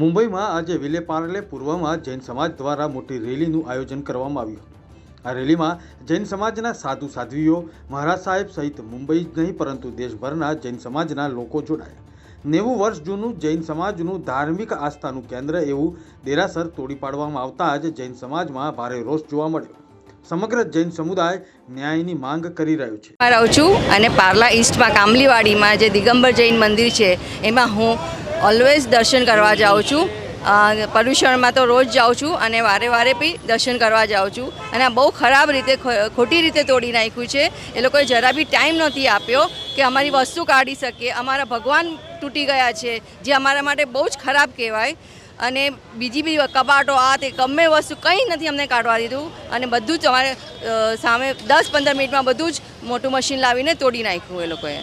મુંબઈમાં આજે વિલે પાર્લે પૂર્વમાં જૈન સમાજ દ્વારા મોટી રેલીનું આયોજન કરવામાં આવ્યું. આ રેલીમાં જૈન સમાજના સાધુ સાધ્વીઓ, મહારાજ સાહેબ સહિત મુંબઈ જ નહીં, પરંતુ દેશભરના જૈન સમાજના લોકો જોડાયા. નેવું વર્ષ જૂનું જૈન સમાજનું ધાર્મિક આસ્થાનું કેન્દ્ર એવું દેરાસર તોડી પાડવામાં આવતા જ જૈન સમાજમાં ભારે રોષ જોવા મળ્યો. સમગ્ર જૈન સમુદાય ન્યાયની માંગ કરી રહ્યો છે. રહું છું અને પાર્લા ઈસ્ટમાં કામલીવાડીમાં જે દિગંબર જૈન મંદિર છે, એમાં હું ઓલવેઝ દર્શન કરવા જાઉં છું પર્યુષણમાં તો રોજ જાઉં છું અને વારે વારે બી દર્શન કરવા જાઉં છું અને આ બહુ ખરાબ રીતે ખોટી રીતે તોડી નાખ્યું છે એ લોકોએ જરા બી ટાઈમ નથી આપ્યો કે અમારી વસ્તુ કાઢી શકીએ અમારા ભગવાન તૂટી ગયા છે જે અમારા માટે બહુ જ ખરાબ કહેવાય અને બીજી બી કબાટો આ તે ગમે વસ્તુ કંઈ નથી અમને કાઢવા દીધું અને બધું જ અમારે સામે દસ પંદર મિનિટમાં બધું જ મોટું મશીન લાવીને તોડી નાખ્યું એ લોકોએ